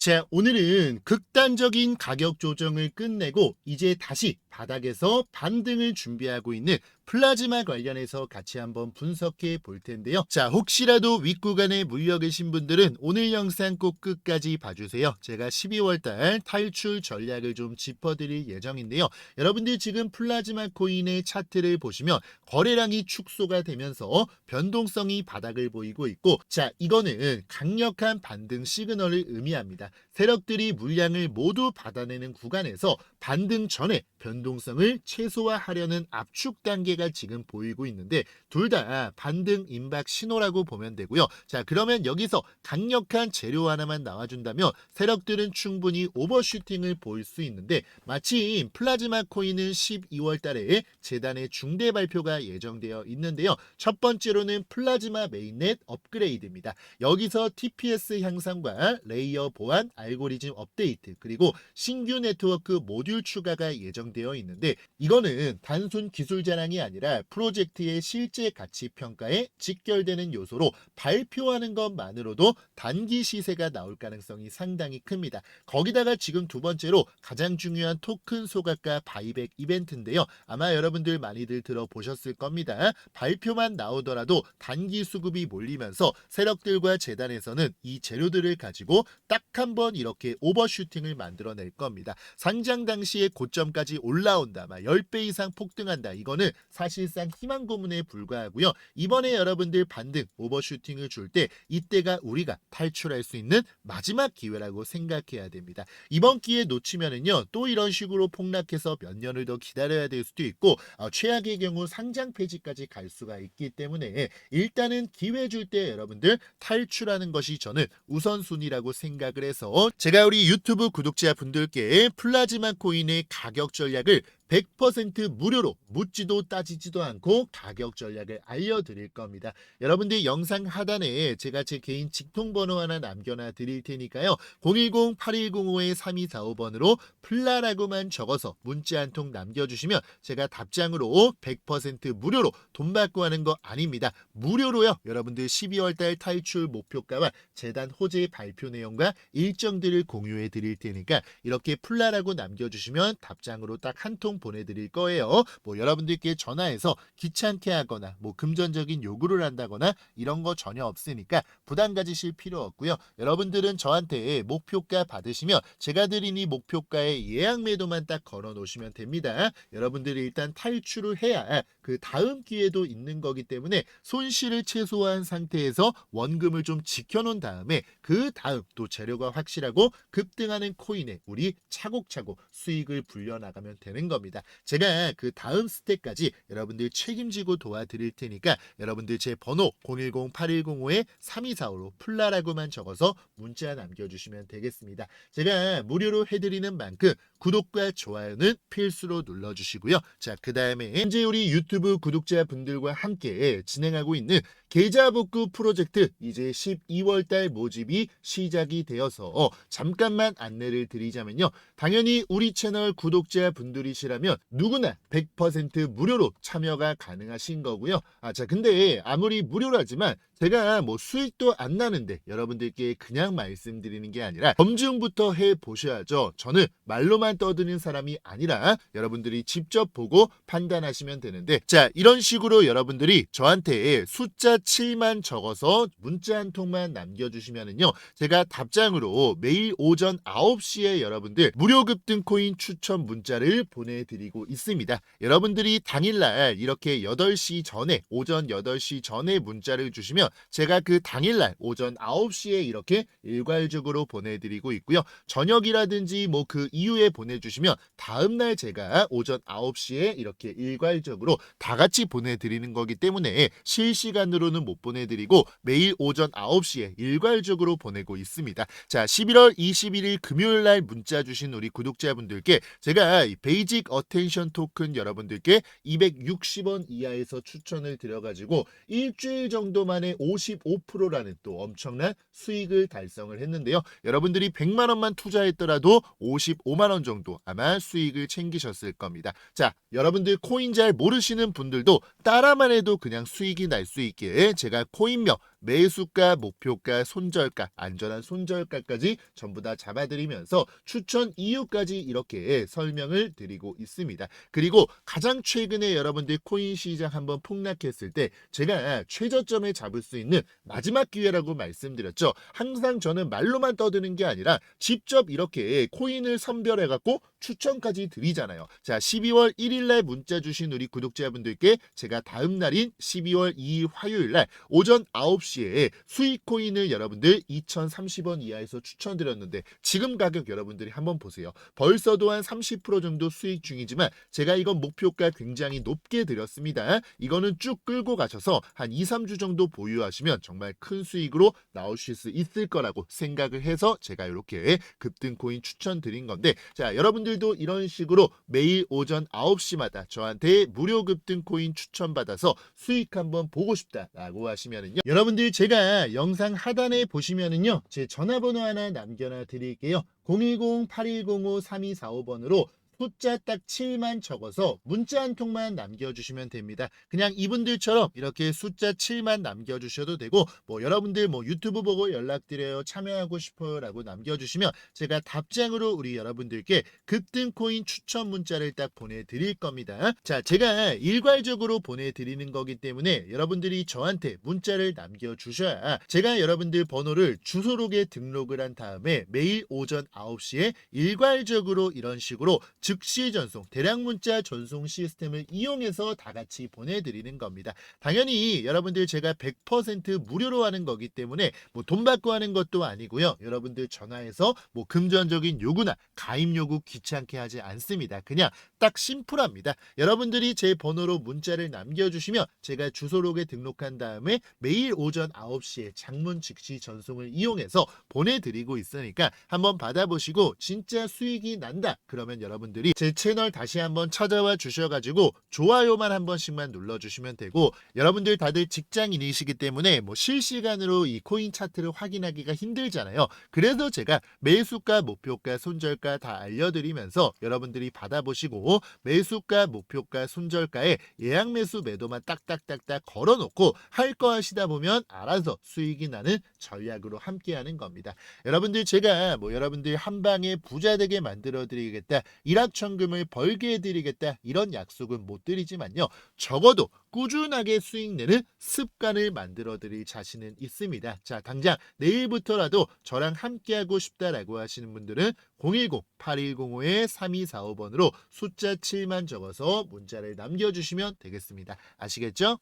자, 오늘은 극단적인 가격 조정을 끝내고 이제 다시 바닥에서 반등을 준비하고 있는 플라즈마 관련해서 같이 한번 분석해 볼 텐데요. 자, 혹시라도 윗구간에 물려 계신 분들은 오늘 영상 꼭 끝까지 봐주세요. 제가 12월 달 탈출 전략을 좀 짚어드릴 예정인데요. 여러분들 지금 플라즈마 코인의 차트를 보시면 거래량이 축소가 되면서 변동성이 바닥을 보이고 있고 자, 이거는 강력한 반등 시그널을 의미합니다. 세력들이 물량을 모두 받아내는 구간에서 반등 전에 변동성을 최소화하려는 압축 단계가 지금 보이고 있는데 둘 다 반등 임박 신호라고 보면 되고요. 자, 그러면 여기서 강력한 재료 하나만 나와준다면 세력들은 충분히 오버슈팅을 보일 수 있는데 마침 플라즈마 코인은 12월 달에 재단의 중대 발표가 예정되어 있는데요. 첫 번째로는 플라즈마 메인넷 업그레이드입니다. 여기서 TPS 향상과 레이어 보안, 알고리즘 업데이트, 그리고 신규 네트워크 모듈 추가가 예정되어 있는데 이거는 단순 기술 자랑이 아니라 프로젝트의 실제 가치 평가에 직결되는 요소로 발표하는 것만으로도 단기 시세가 나올 가능성이 상당히 큽니다. 거기다가 지금 두 번째로 가장 중요한 토큰 소각과 바이백 이벤트인데요. 아마 여러분들 많이들 들어보셨을 겁니다. 발표만 나오더라도 단기 수급이 몰리면서 세력들과 재단에서는 이 재료들을 가지고 딱 한 번 이렇게 오버슈팅을 만들어낼 겁니다. 상장 당 시에 고점까지 올라온다. 막 10배 이상 폭등한다. 이거는 사실상 희망 고문에 불과하고요. 이번에 여러분들 반등 오버슈팅을 줄 때 이때가 우리가 탈출할 수 있는 마지막 기회라고 생각해야 됩니다. 이번 기회 놓치면은요. 또 이런 식으로 폭락해서 몇 년을 더 기다려야 될 수도 있고 어, 최악의 경우 상장 폐지까지 갈 수가 있기 때문에 일단은 기회 줄 때 여러분들 탈출하는 것이 저는 우선순위라고 생각을 해서 제가 우리 유튜브 구독자 분들께 플라즈마 코 인의 가격 전략을 100% 무료로 묻지도 따지지도 않고 가격 전략을 알려드릴 겁니다. 여러분들 영상 하단에 제가 제 개인 직통번호 하나 남겨놔 드릴 테니까요. 010-8105-3245번으로 플라라고만 적어서 문자 한 통 남겨주시면 제가 답장으로 100% 무료로 돈 받고 하는 거 아닙니다. 무료로요. 여러분들 12월 달 탈출 목표가와 재단 호재 발표 내용과 일정들을 공유해 드릴 테니까 이렇게 플라라고 남겨주시면 답장으로 딱 한 통 보내드릴 거예요. 뭐 여러분들께 전화해서 귀찮게 하거나 뭐 금전적인 요구를 한다거나 이런 거 전혀 없으니까 부담 가지실 필요 없고요. 여러분들은 저한테 목표가 받으시면 제가 드린 이 목표가의 예약 매도만 딱 걸어 놓으시면 됩니다. 여러분들이 일단 탈출을 해야 그 다음 기회도 있는 거기 때문에 손실을 최소화한 상태에서 원금을 좀 지켜놓은 다음에 그 다음 또 재료가 확실하고 급등하는 코인에 우리 차곡차곡 수익을 불려나가면 되는 겁니다. 제가 그 다음 스텝까지 여러분들 책임지고 도와드릴 테니까 여러분들 제 번호 010-8105-3245로 플라라고만 적어서 문자 남겨주시면 되겠습니다. 제가 무료로 해드리는 만큼 구독과 좋아요는 필수로 눌러주시고요. 자, 그 다음에 현재 우리 유튜브 구독자분들과 함께 진행하고 있는 계좌 복구 프로젝트 이제 12월 달 모집이 시작이 되어서 잠깐만 안내를 드리자면요. 당연히 우리 채널 구독자 분들이시라면 누구나 100% 무료로 참여가 가능하신 거고요. 아, 자, 근데 아무리 무료라지만 제가 뭐 수익도 안 나는데 여러분들께 그냥 말씀드리는 게 아니라 검증부터 해 보셔야죠. 저는 말로만 떠드는 사람이 아니라 여러분들이 직접 보고 판단하시면 되는데 자, 이런 식으로 여러분들이 저한테 숫자 7만 적어서 문자 한 통만 남겨주시면은요. 제가 답장으로 매일 오전 9시에 여러분들 무료 급등 코인 추천 문자를 보내드리고 있습니다. 여러분들이 당일날 이렇게 8시 전에 오전 8시 전에 문자를 주시면 제가 그 당일날 오전 9시에 이렇게 일괄적으로 보내드리고 있고요. 저녁이라든지 뭐 그 이후에 보내주시면 다음날 제가 오전 9시에 이렇게 일괄적으로 다 같이 보내드리는 거기 때문에 실시간으로는 못 보내드리고 매일 오전 9시에 일괄적으로 보내고 있습니다. 자, 11월 21일 금요일 날 문자 주신 우리 구독자분들께 제가 이 베이직 어텐션 토큰 여러분들께 260원 이하에서 추천을 드려가지고 일주일 정도 만에 55%라는 또 엄청난 수익을 달성을 했는데요. 여러분들이 100만 원만 투자했더라도 55만 원 정도 아마 수익을 챙기셨을 겁니다. 자, 여러분들 코인 잘 모르시는 분들도 따라만 해도 그냥 수익이 날 수 있게 제가 코인명 매수가, 목표가, 손절가, 안전한 손절가까지 전부 다 잡아드리면서 추천 이유까지 이렇게 설명을 드리고 있습니다. 그리고 가장 최근에 여러분들 코인 시장 한번 폭락했을 때 제가 최저점을 잡을 수 있는 마지막 기회라고 말씀드렸죠. 항상 저는 말로만 떠드는 게 아니라 직접 이렇게 코인을 선별해갖고 추천까지 드리잖아요. 자, 12월 1일 날 문자 주신 우리 구독자분들께 제가 다음 날인 12월 2일 화요일 날 오전 9시에 수익 코인을 여러분들 2,030원 이하에서 추천드렸는데 지금 가격 여러분들이 한번 보세요. 벌써도 한 30% 정도 수익 중이지만 제가 이건 목표가 굉장히 높게 드렸습니다. 이거는 쭉 끌고 가셔서 한 2, 3주 정도 보유하시면 정말 큰 수익으로 나오실 수 있을 거라고 생각을 해서 제가 이렇게 급등 코인 추천드린 건데 자, 여러분들 도 이런 식으로 매일 오전 9시마다 저한테 무료 급등 코인 추천받아서 수익 한번 보고 싶다라고 하시면은요. 여러분들 제가 영상 하단에 보시면은요. 제 전화번호 하나 남겨놔 드릴게요. 010-8105-3245번으로 숫자 딱 7만 적어서 문자 한 통만 남겨주시면 됩니다. 그냥 이분들처럼 이렇게 숫자 7만 남겨주셔도 되고 뭐 여러분들 뭐 유튜브 보고 연락드려요 참여하고 싶어요 라고 남겨주시면 제가 답장으로 우리 여러분들께 급등 코인 추천 문자를 딱 보내드릴 겁니다. 자 제가 일괄적으로 보내드리는 거기 때문에 여러분들이 저한테 문자를 남겨주셔야 제가 여러분들 번호를 주소록에 등록을 한 다음에 매일 오전 9시에 일괄적으로 이런 식으로 즉시 전송, 대량 문자 전송 시스템을 이용해서 다 같이 보내드리는 겁니다. 당연히 여러분들 제가 100% 무료로 하는 거기 때문에 뭐 돈 받고 하는 것도 아니고요. 여러분들 전화해서 뭐 금전적인 요구나 가입 요구 귀찮게 하지 않습니다. 그냥 딱 심플합니다. 여러분들이 제 번호로 문자를 남겨주시면 제가 주소록에 등록한 다음에 매일 오전 9시에 장문 즉시 전송을 이용해서 보내드리고 있으니까 한번 받아보시고 진짜 수익이 난다. 그러면 여러분들 분들이 제 채널 다시 한번 찾아와 주셔가지고 좋아요만 한 번씩만 눌러주시면 되고 여러분들 다들 직장인이시기 때문에 뭐 실시간으로 이 코인 차트를 확인하기가 힘들잖아요. 그래서 제가 매수가, 목표가, 손절가 다 알려드리면서 여러분들이 받아보시고 매수가, 목표가, 손절가에 예약 매수 매도만 딱딱딱딱 걸어놓고 할 거 하시다 보면 알아서 수익이 나는 전략으로 함께하는 겁니다. 여러분들 제가 뭐 여러분들 한 방에 부자 되게 만들어 드리겠다. 이라 4천금을 벌게 해드리겠다 이런 약속은 못 드리지만요. 적어도 꾸준하게 수익 내는 습관을 만들어 드릴 자신은 있습니다. 자, 당장 내일부터라도 저랑 함께하고 싶다라고 하시는 분들은 010-8105-3245번으로 숫자 7만 적어서 문자를 남겨주시면 되겠습니다. 아시겠죠?